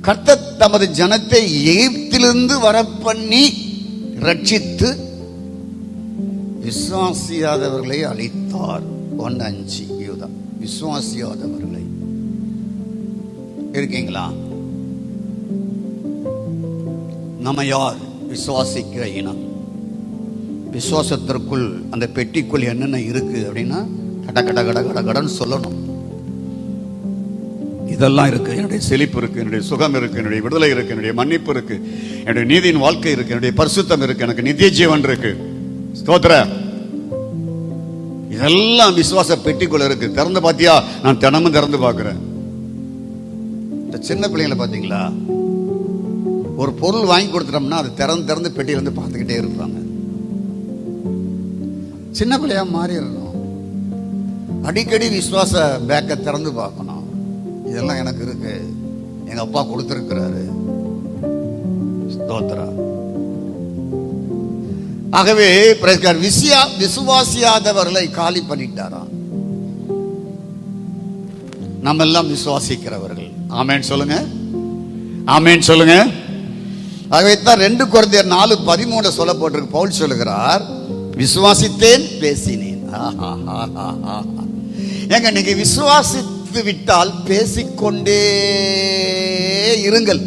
கர்த்தர் தமது ஜனத்தை எகிப்திலிருந்து வரப்பண்ணி ரட்சித்து விசுவாசியாதவர்களை அழித்தார். ஒன்று அஞ்சு யூதா. விசுவாசியாதவர்களை. இருக்கீங்களா? நம்ம யார்? விசுவாசிக்கிற இனம். விசுவாசத்திற்குள் அந்த பெட்டிக்குள் என்னென்ன இருக்கு அப்படின்னா கட கட கட கட கடன்னு சொல்லணும். இதெல்லாம் இருக்கு. என்னுடைய செழிப்பு இருக்கு என்னுடைய சுகம் இருக்கு என்னுடைய விடுதலை இருக்கு என்னுடைய மன்னிப்பு இருக்கு என்னுடைய நீதியின் வாழ்க்கை இருக்கு என்னுடைய பரிசுத்தம் இருக்கு எனக்கு நித்திய ஜீவன் இருக்கு. ஸ்தோத்திர. இதெல்லாம் விசுவாச பெட்டிக்குள்ள இருக்கு. திறந்து பாத்தியா? நான் தினமும் திறந்து பார்க்கிறேன். இந்த சின்ன பிள்ளைங்களை பாத்தீங்களா? ஒரு பொருள் வாங்கி கொடுத்துட்டோம்னா அது திறந்து திறந்து பெட்டியில இருந்து பார்த்துக்கிட்டே இருப்பாங்க. சின்ன பிள்ளையா மாறிடணும். அடிக்கடி விசுவாச பேக்கை திறந்து பார்க்கணும். இதெல்லாம் எனக்கு இருக்கு. எங்க அப்பா கொடுத்திருக்கிறாரு. ஸ்தோத்ரா. ஆகவே விசியா விசுவாசியாதவர்களை காலி பண்ணிட்டாராம். நம்ம எல்லாம் விசுவாசிக்கிறவர்கள். ஆமேன் சொல்லுங்க. ஆமேன் சொல்லுங்க. ஆகவே தான் ரெண்டு குழந்தையர் நாலு பதிமூணு சொல்லப்பட்டிருக்கு. பவுல் சொல்லுகிறார் விசுவாசித்தேன் பேசினேன். ஆஹாஹாஹாஹா. ஏங்க நீங்க விசுவாசி விட்டால் பேசிக்கொண்டே இருங்கள்.